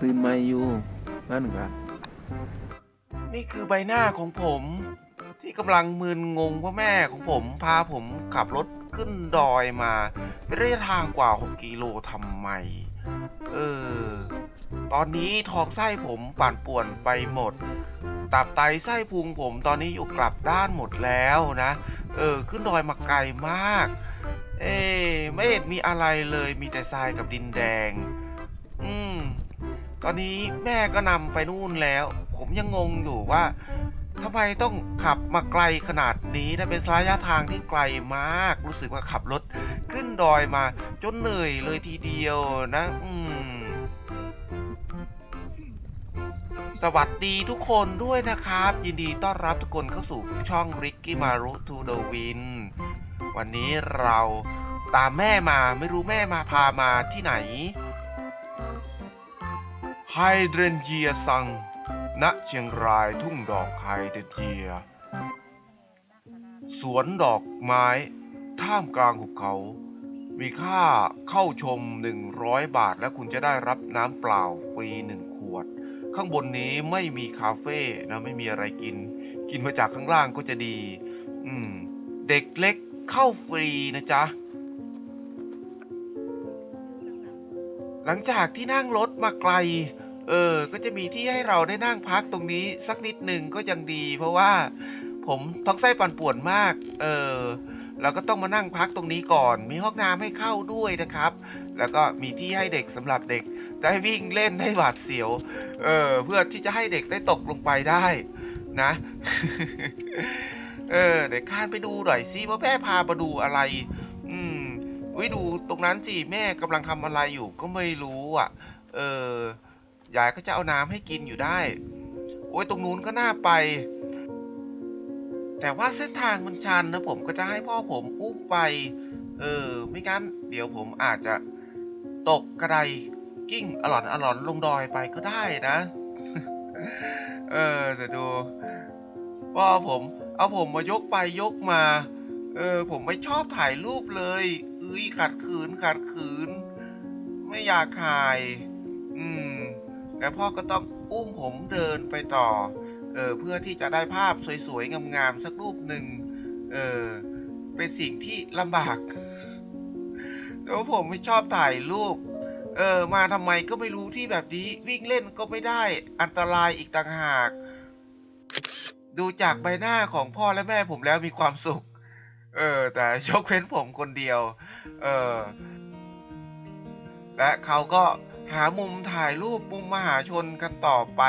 ตื่นมาอยู่มาหนึ่งละนี่คือใบหน้าของผม ที่กำลังมึนงงว่าแม่ของผมพาผมขับรถขึ้นดอยมาเป็นระยะทางกว่า 6 กิโลทำไม เออ ตอนนี้ท้องไส้ผมปั่นป่วนไปหมด ตับไตไส้พุงผมตอนนี้อยู่กลับด้านหมดแล้วนะ เออ ขึ้นดอยมาไกลมาก เอ๊ไม่เห็นมีอะไรเลยมีแต่ทรายกับดินแดง อืม ตอนนี้แม่ก็นำไปนู่นแล้ว ผมยังงงอยู่ว่าทำไมต้องขับมาไกลขนาดนี้นะเป็นระยะทางที่ไกลมาก รู้สึกว่าขับรถขึ้นดอยมาจนเหนื่อยเลยทีเดียวนะ อืมสวัสดีทุกคนด้วยนะครับ ยินดีต้อนรับทุกคนเข้าสู่ช่อง Ricky Maru to the Win วันนี้เราตามแม่มาไม่รู้แม่มาพามาที่ไหน ไฮเดรนเยียซัง ณ เชียงรายทุ่งดอกไฮเดรนเยีย สวนดอกไม้ ท่ามกลางหุบเขา มีค่าเข้าชม 100 บาท และคุณจะได้รับน้ำเปล่าฟรีหนึ่งขวด ข้างบนนี้ไม่มีคาเฟ่นะไม่มีอะไรกิน กินมาจากข้างล่างก็จะดี อืม เด็กเล็กเข้าฟรีนะจ๊ะ หลังจากที่นั่งรถมาไกล เออ ก็จะมีที่ให้เราได้นั่งพักตรงนี้สักนิดหนึ่งก็ยังดี เพราะว่าผมท้องไส้ปั่นป่วนมาก เออเราก็ต้องมานั่งพักตรงนี้ก่อน มีห้องน้ำให้เข้าด้วยนะครับ แล้วก็มีที่ให้เด็กสำหรับเด็ก ได้วิ่งเล่นให้หวาดเสียว เออ เพื่อที่จะให้เด็กได้ตกลงไปได้นะ เออ เดี๋ยวข้านไปดูหน่อยสิว่าแม่พามาดูอะไร อุ้ยดูตรงนั้นสิแม่กำลังทำอะไรอยู่ก็ไม่รู้อะ เออยายก็จะเอาน้ำให้กินอยู่ได้ โอ้ยตรงนู้นก็น่าไป แต่ว่าเส้นทางมันชันนะผมก็จะให้พ่อผมอุ้มไป เออ ไม่งั้น เดี๋ยวผมอาจจะตกกระไดกิ้งอลอนอลอนลงดอยไปก็ได้นะ เออแต่ดูพ่อผม เอาผมมายกไปยกมา เออ ผมไม่ชอบถ่ายรูปเลยเอ้ยขัดขืนขัดขืน ไม่อยากถ่าย อืมแต่พ่อก็ต้องอุ้มผมเดินไปต่อ เออเพื่อที่จะได้ภาพสวยๆงามๆสักรูปหนึ่งเออเป็นสิ่งที่ลำบากแต่ว่าผมไม่ชอบถ่ายรูป เออมาทำไมก็ไม่รู้ที่แบบนี้วิ่งเล่นก็ไม่ได้อันตรายอีกต่างหาก ดูจากใบหน้าของพ่อและแม่ผมแล้วมีความสุข เออ แต่ยกเว้นผมคนเดียว เออ และเขาก็หามุมถ่ายรูปมุมมหาชนกันต่อไป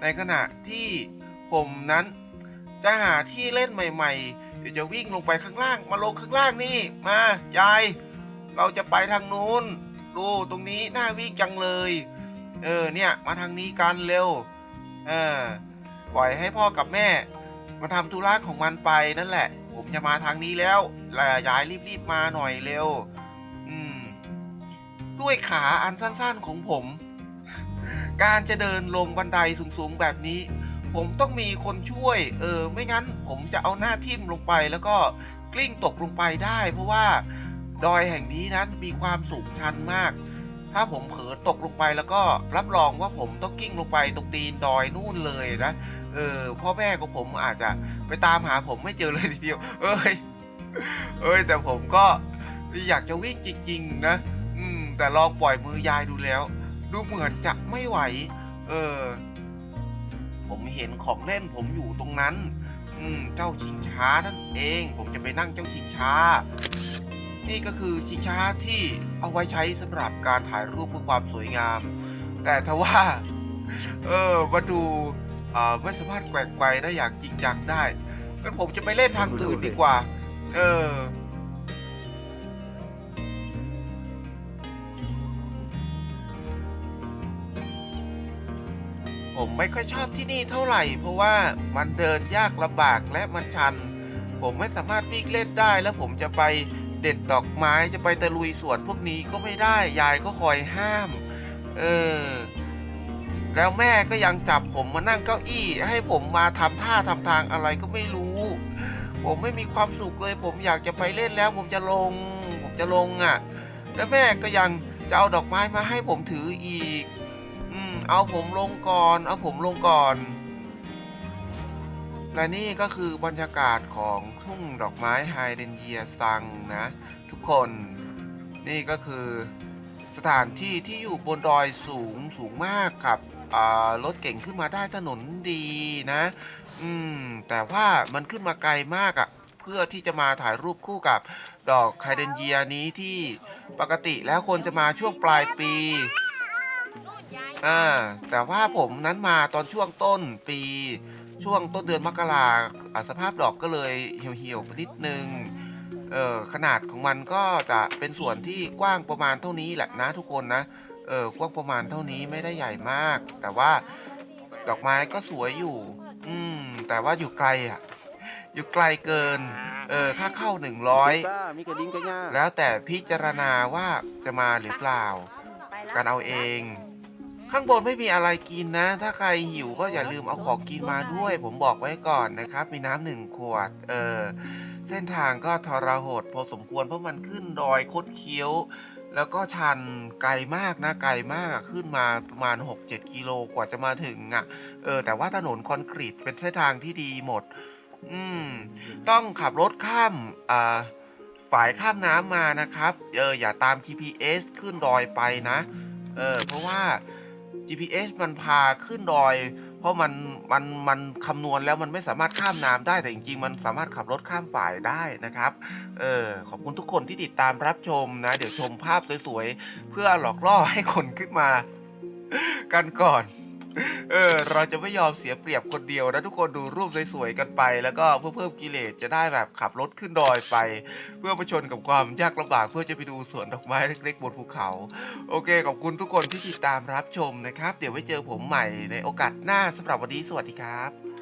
ในขณะที่ผมนั้น จะหาที่เล่นใหม่ๆเดี๋ยวจะวิ่งลงไปข้างล่าง มาลงข้างล่างนี่ มายาย เราจะไปทางนู้น ดูตรงนี้น่าวิ่งจังเลย เออเนี่ย มาทางนี้กันเร็ว เออปล่อยให้พ่อกับแม่ มาทำธุระของมันไปนั่นแหละ ผมจะมาทางนี้แล้วแล้วยายรีบๆมาหน่อยเร็ว อืม ด้วยขาอันสั้นๆของผม การจะเดินลงบันไดสูงๆแบบนี้ ผมต้องมีคนช่วย เออ ไม่งั้นผมจะเอาหน้าทิ่มลงไปแล้วก็กลิ้งตกลงไปได้ เพราะว่าดอยแห่งนี้นั้นมีความสูงชันมาก ถ้าผมเผลอตกลงไปแล้วก็รับรองว่าผมต้องกิ้งลงไปตรงตีนดอยนู่นเลยนะ เออพ่อแม่ของผมอาจจะไปตามหาผมไม่เจอเลยทีเดียว เอ้ย เอ้ย แต่ผมก็อยากจะวิ่งจริงๆ นะ อืม แต่ลองปล่อยมือยายดูแล้ว ดูเหมือนจะไม่ไหว เออ ผมเห็นของเล่นผมอยู่ตรงนั้น อืม เจ้าชิงช้านั่นเอง ผมจะไปนั่งเจ้าชิงช้า นี่ก็คือชิงช้าที่เอาไว้ใช้สำหรับการถ่ายรูปเพื่อความสวยงาม แต่ทว่า เออมาดู ไม่สามารถแกว่งไกวได้อย่างจริงจังได้งั้นผมจะไปเล่นทางอื่นดีกว่า เออ ผมไม่ค่อยชอบที่นี่เท่าไหร่ เพราะว่ามันเดินยากลำบากและมันชัน ผมไม่สามารถวิ่งเล่นได้แล้วผมจะไปเด็ดดอกไม้จะไปตะลุยสวนพวกนี้ก็ไม่ได้ ยายก็คอยห้าม เออ แล้วแม่ก็ยังจับผมมานั่งเก้าอี้ ให้ผมมาทำท่าทำทางอะไรก็ไม่รู้ ผมไม่มีความสุขเลย ผมอยากจะไปเล่นแล้ว ผมจะลง ผมจะลงอะ แล้วแม่ก็ยังจะเอาดอกไม้มาให้ผมถืออีก อืม เอาผมลงก่อน เอาผมลงก่อน และนี่ก็คือบรรยากาศของทุ่งดอกไม้ไฮเดนเยียซังนะ ทุกคนนี่ก็คือสถานที่ที่อยู่บนดอยสูงสูงมากครับ รถเก่งขึ้นมาได้ถนนดีนะ อืม แต่ว่ามันขึ้นมาไกลมากอะ่ะ เพื่อที่จะมาถ่ายรูปคู่กับดอกไฮเดนเยียนี้ที่ปกติแล้วคนจะมาช่วงปลายปีอ่าแต่ว่าผมนั้นมาตอนช่วงต้นปีช่วงต้นเดือนมกราสภาพดอกก็เลยเหี่ยวๆนิดนึงเออขนาดของมันก็จะเป็นส่วนที่กว้างประมาณเท่านี้แหละนะทุกคนนะ ออกว้างประมาณเท่านี้ไม่ได้ใหญ่มาก แต่ว่าดอกไม้ก็สวยอยู่ อืม แต่ว่าอยู่ไกลอะ อยู่ไกลเกิน เออ ค่าเข้าหนึ่งร้อยแล้วแต่พิจารณาว่าจะมาหรือเปล่ากันเอาเอง ข้างบนไม่มีอะไรกินนะ ถ้าใครหิวก็อย่าลืมเอาของกินมาด้วย ผมบอกไว้ก่อนนะครับ มีน้ำหนึ่งขวด เออ เส้นทางก็ทรหดพอสมควรเพราะมันขึ้นดอยคดเคี้ยว แล้วก็ชันไกลมากนะไกลมากอะขึ้นมาประมาณ 6-7 กิโลกว่าจะมาถึงอะเออ แต่ว่าถนนคอนกรีตเป็นเส้นทางที่ดีหมด อืม ต้องขับรถข้ามอ่าฝายข้ามน้ำมานะครับ เอออย่าตาม GPS ขึ้นดอยไปนะ เออเพราะว่า GPS มันพาขึ้นดอย เพราะมันมันมันคำนวณแล้วมันไม่สามารถข้ามน้ำได้แต่จริงๆ มันสามารถขับรถข้ามฝ่ายได้นะครับเออขอบคุณทุกคนที่ติดตามรับชมนะเดี๋ยวชมภาพสวยๆเพื่อหลอกล่อให้คนขึ้นมา กันก่อน เออ เราจะไม่ยอมเสียเปรียบคนเดียวนะทุกคนดูรูปสวยๆกันไป แล้วก็เพื่อเพิ่มกิเลสจะได้แบบขับรถขึ้นดอยไป เพื่อประชนกับความยากลำบากเพื่อจะไปดูสวนดอกไม้เล็กๆบนภูเขา โอเคขอบคุณทุกคนที่ติดตามรับชมนะครับ เดี๋ยวไว้เจอผมใหม่ในโอกาสหน้าสำหรับวันนี้สวัสดีครับ